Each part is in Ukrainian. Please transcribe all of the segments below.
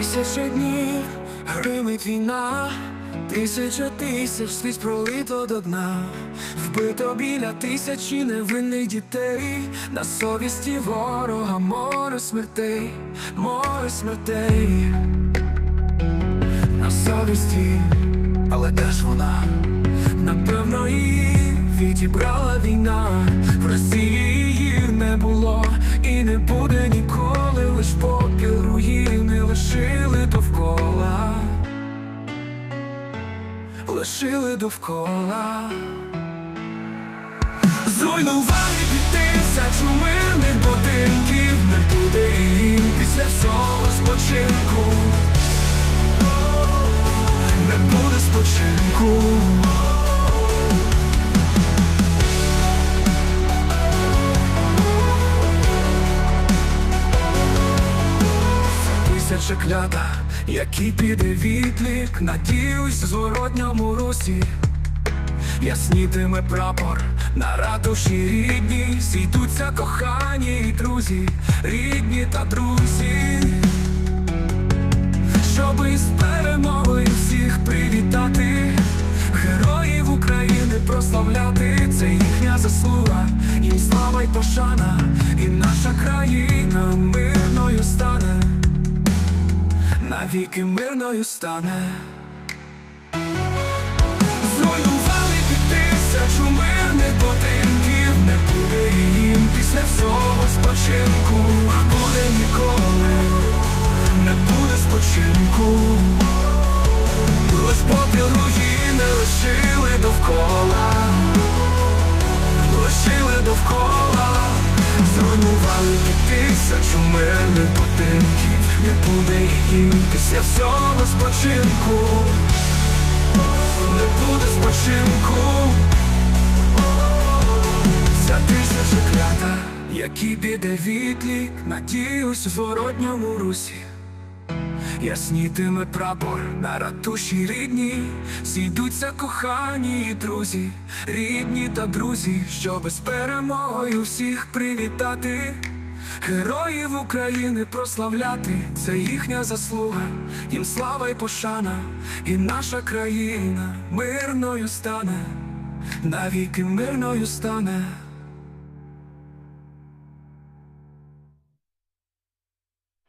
Тисяча днів гримить війна, тисяча тисяч сліз пролито до дна, вбито біля тисячі невинних дітей, на совісті ворога море смертей, море смертей, на совісті, але де ж вона? Напевно, її відібрала війна, лишили довкола. Зруйнували під тисячу мирних будинків, не буде їм після всього спочинку, не буде спочинку. Тисяча клята, який піде відлік, надіюсь, в зворотньому русі. Яснітиме прапор на ратуші рідні, зійдуться кохані і друзі, рідні та друзі, щоби з перемогою всіх привітати, героїв України прославляти, це їхня заслуга, їм слава й пошана, і наша країна мирною навіки мирною стане. Зруйнували під тисячу мирних будинків, не буде їм після всього спочинку, буде їм після всього спочинку не буде спочинку Ця тисяча клята, які піде відлік, надіюсь у зворотньому русі. Яснітиме прапор на ратуші рідні, зійдуться кохані і друзі, рідні та друзі, щоби з перемогою всіх привітати. Героїв України прославляти, це їхня заслуга, їм слава й пошана, і наша країна мирною стане, навіки мирною стане.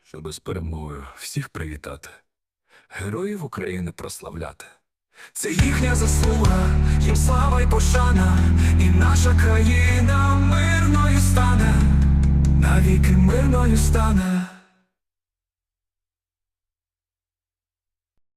Щоби з перемогою всіх привітати, героїв України прославляти. Це їхня заслуга, їм слава й пошана, і наша країна навіки мирною стане.